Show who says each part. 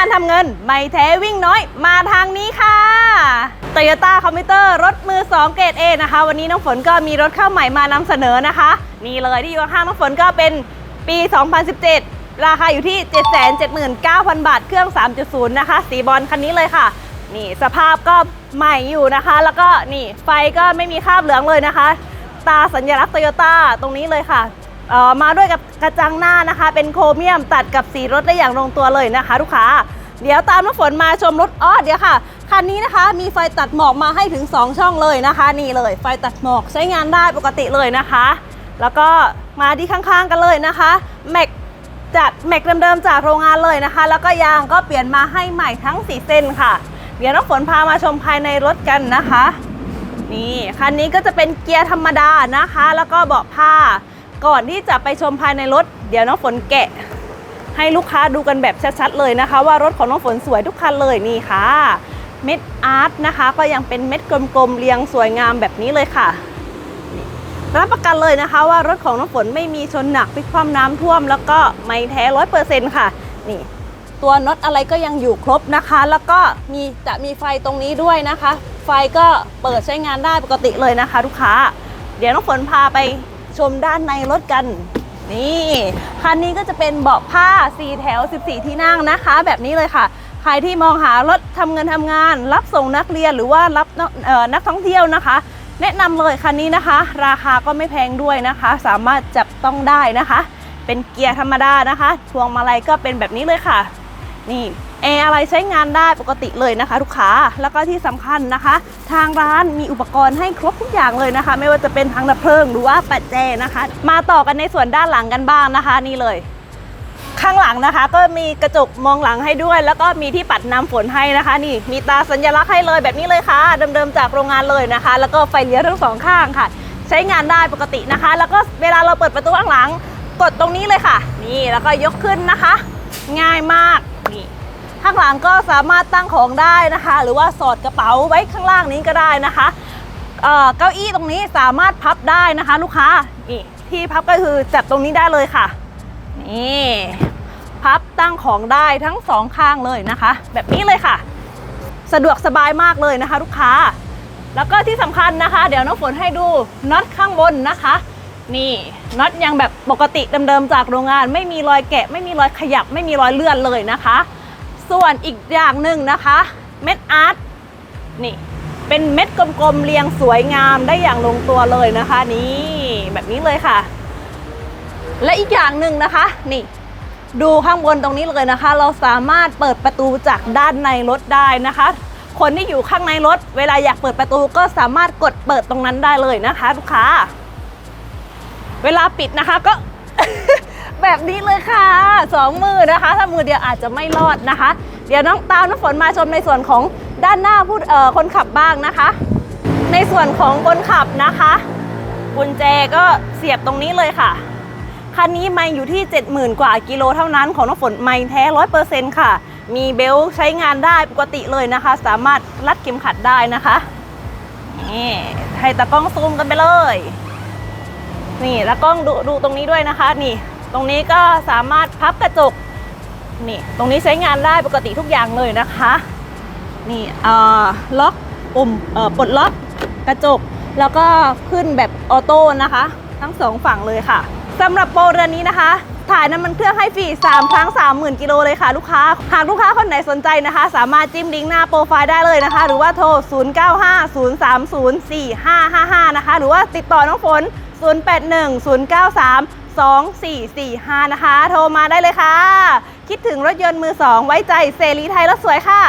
Speaker 1: านทำเงิน ไม่แท้วิ่งน้อยมาทางนี้ค่ะ Toyota c o m p u t e r รถมือ 2 เกรด A นะคะ วันนี้น้องฝนก็มีรถเข้าใหม่มานำเสนอนะคะ นี่เลยที่อยู่ข้างน้องฝนก็เป็นปี 2017 ราคาอยู่ที่ 779,000 บาท เครื่อง 3.0 นะคะ สีบอลคันนี้เลยค่ะ นี่สภาพก็ใหม่อยู่นะคะ แล้วก็นี่ไฟก็ไม่มีคราบเหลืองเลยนะคะ ตาสัญลักษณ์โตโยต้าตรงนี้เลยค่ะ มาด้วยกับกระจังหน้านะคะ เป็นโครเมียมตัดกับสีรถได้อย่างลงตัวเลยนะคะลูกค้า เดี๋ยวตามน้ำฝนมาชมรถอ้อเดี๋ยวค่ะคันนี้นะคะมีไฟตัดหมอกมาให้ถึง 2 ช่องเลยนะคะ นี่เลย ไฟตัดหมอกใช้งานได้ปกติเลยนะคะ แล้วก็มาที่ข้างๆกันเลยนะคะแม็กจากแม็กเดิมๆจากโรงงานเลยนะคะ แล้วก็ยางก็เปลี่ยนมาให้ใหม่ทั้ง4เส้นค่ะ เดี๋ยวน้ำฝนพามาชมภายในรถกันนะคะ นี่คันนี้ก็จะเป็นเกียร์ธรรมดานะคะ แล้วก็เบาะผ้า ก่อนที่จะไปชมภายในรถ เดี๋ยวน้องฝนแกะ ให้ลูกค้าดูกันแบบชัดๆเลยนะคะ ว่ารถของน้องฝนสวยทุกคันเลยนี่ค่ะ เม็ดอาร์ตนะคะ ก็ยังเป็นเม็ดกลมๆเรียงสวยงามแบบนี้เลยค่ะรับประกันเลยนะคะว่ารถของน้องฝนไม่มีชนหนักพลิกคว่ำน้ำท่วม แล้วก็ไม่แท้ร้อยเปอร์เซ็นต์ค่ะ นี่ ตัวน็อตอะไรก็ยังอยู่ครบนะคะ แล้วก็มีจะมีไฟตรงนี้ด้วยนะคะ ไฟก็เปิดใช้งานได้ปกติเลยนะคะ ลูกค้า เดี๋ยวน้องฝนพาไป ชมด้านในรถกัน นี่คันนี้ก็จะเป็นเบาะผ้า 4 แถว 14 ที่นั่งนะคะ แบบนี้เลยค่ะ ใครที่มองหารถทำเงินทำงาน รับส่งนักเรียนหรือว่ารับนักท่องเที่ยวนะคะ แนะนำเลยคันนี้นะคะ ราคาก็ไม่แพงด้วยนะคะ สามารถจับต้องได้นะคะ เป็นเกียร์ธรรมดานะคะพวงมาลัยก็เป็นแบบนี้เลยค่ะ นี่ แอร์อะไรใช้งานได้ปกติเลยนะคะลูกค้าแล้วก็ที่สำคัญนะคะ ทางร้านมีอุปกรณ์ให้ครบทุกอย่างเลยนะคะ ไม่ว่าจะเป็นทั้งดับเพลิงหรือว่าปัจแจนะคะ มาต่อกันในส่วนด้านหลังกันบ้างนะคะ นี่เลย ข้างหลังนะคะ ก็มีกระจกมองหลังให้ด้วย แล้วก็มีที่ปัดน้ำฝนให้นะคะ นี่มีตาสัญลักษณ์ให้เลยแบบนี้เลยค่ะ เดิมๆจากโรงงานเลยนะคะ แล้วก็ไฟเลี้ยวทั้งสองข้างค่ะ ใช้งานได้ปกตินะคะ แล้วก็เวลาเราเปิดประตูข้างหลัง กดตรงนี้เลยค่ะ นี่แล้วก็ยกขึ้นนะคะ ง่ายมาก ข้างหลังก็สามารถตั้งของได้นะคะ หรือว่าสอดกระเป๋าไว้ข้างล่างนี้ก็ได้นะคะเเก้าอี้ตรงนี้สามารถพับได้นะคะ ลูกค้านี่ที่พับก็คือจับตรงนี้ได้เลยค่ะนี่พับตั้งของได้ทั้งสองข้างเลยนะคะ แบบนี้เลยค่ะ สะดวกสบายมากเลยนะคะ ลูกค้า แล้วก็ที่สำคัญนะคะ เดี๋ยวน้องฝนให้ดูน็อตข้างบนนะคะ นี่น็อตยังแบบปกติเดิมๆจากโรงงาน ไม่มีรอยแกะ ไม่มีรอยขยับ ไม่มีรอยเลื่อนเลยนะคะ ส่วนอีกอย่างหนึ่งนะคะ เม็ดอาร์ตนี่เป็นเม็ดกลมๆเรียงสวยงามได้อย่างลงตัวเลยนะคะ นี่แบบนี้เลยค่ะ และอีกอย่างหนึ่งนะคะ นี่ ดูข้างบนตรงนี้เลยนะคะ เราสามารถเปิดประตูจากด้านในรถได้นะคะ คนที่อยู่ข้างในรถ เวลาอยากเปิดประตูก็สามารถกดเปิดตรงนั้นได้เลยนะคะลูกค้า เวลาปิดนะคะก็ แบบนี้เลยค่ะ สองมือนะคะ ถ้ามือเดียวอาจจะไม่รอดนะคะ เดี๋ยวน้องตามน้ำฝนมาชมในส่วนของด้านหน้าผู้คนขับบ้างนะคะ ในส่วนของคนขับนะคะกุญแจก็เสียบตรงนี้เลยค่ะคันนี้ไม่อยู่ที่ 70,000 กว่ากิโลเท่านั้นของน้ำฝนไม่แท้ร้อยเปอร์เซ็นต์ค่ะ มีเบลต์ใช้งานได้ปกติเลยนะคะ สามารถรัดเข็มขัดได้นะคะนี่ให้ตากล้องซูมกันไปเลย นี่แล้วกล้องดูดูตรงนี้ด้วยนะคะ นี่ ตรงนี้ก็สามารถพับกระจกนี่ตรงนี้ใช้งานได้ปกติทุกอย่างเลยนะคะนี่ล็อกปุ่มปลดล็อกกระจก แล้วก็ขึ้นแบบออโต้นะคะ ทั้งสองฝั่งเลยค่ะสำหรับโปรเรือนนี้นะคะ ถ่ายน้ำมันเครื่องให้ฟรี 3 ครั้ง 30,000 กิโลเลยค่ะลูกค้า หากลูกค้าคนไหนสนใจนะคะ สามารถจิ้มลิงก์หน้าโปรไฟล์ได้เลยนะคะ หรือว่าโทร 0950304555 นะคะ หรือว่าติดต่อน้องฝน 2445 นะคะ โทรมาได้เลยค่ะ คิดถึงรถยนต์มือสองไว้ใจเซรีไทยรถสวยค่ะ